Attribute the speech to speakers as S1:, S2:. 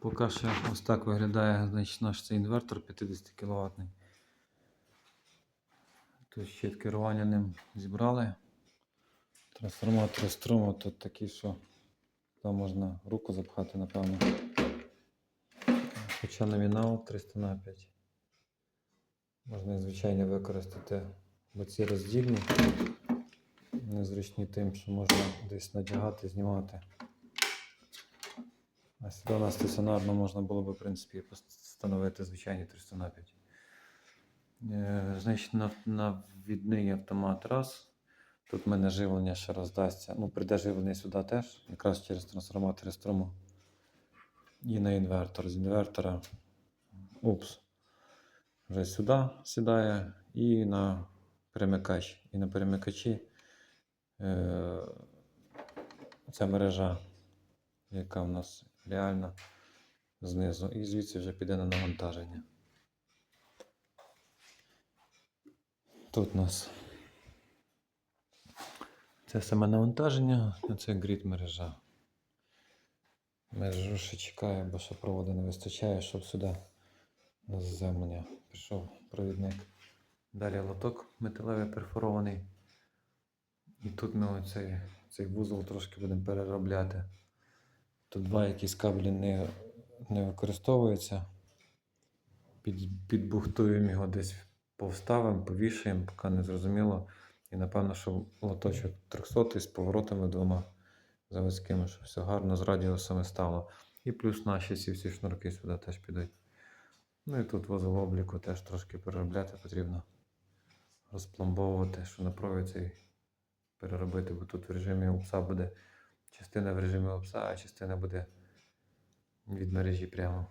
S1: Поки що ось так виглядає значить, наш цей інвертор 50 кВт. Тут щит керування ним зібрали. Трансформатори струму тут такі, що там можна руку запхати, напевно. Хоча номінал 300 на 5. Можна звичайно використати, бо ці роздільні. Незручні тим, що можна десь надягати, знімати. А сюди на стаціонарно можна було б, в принципі, встановити звичайні 300 на 5. Е, Значить, на, на відний автомат раз. Тут в мене живлення ще роздасться. Ну, прийде живлення сюди теж, якраз через трансформатори струму. І на інвертор. З інвертора. Упс. Вже сюди сідає і на перемикач. І на перемикачі е, ця мережа, яка в нас реальна знизу. І звідси вже піде на навантаження. Тут у нас це саме навантаження, а це грід мережа. Мережу ще чекаю, бо ще проводу не вистачає, щоб сюди на заземлення пішов провідник. Далі лоток металевий перфорований. І тут ми оцей, цей вузол трошки будемо переробляти. Тут два якісь кабелі не, не використовуються. Під, підбухтуємо його десь повставимо, повішаємо, поки не зрозуміло. І напевно, що лоточок 300 з поворотами двома заводськими, щоб все гарно з радіусами стало. І плюс наші ці всі шнурки сюди теж підуть. Ну і тут вузол обліку теж трошки переробляти потрібно. Розпломбовувати, що на провід цей переробити, бо тут в режимі упса буде частина в режимі обса, а частина буде від мережі прямо.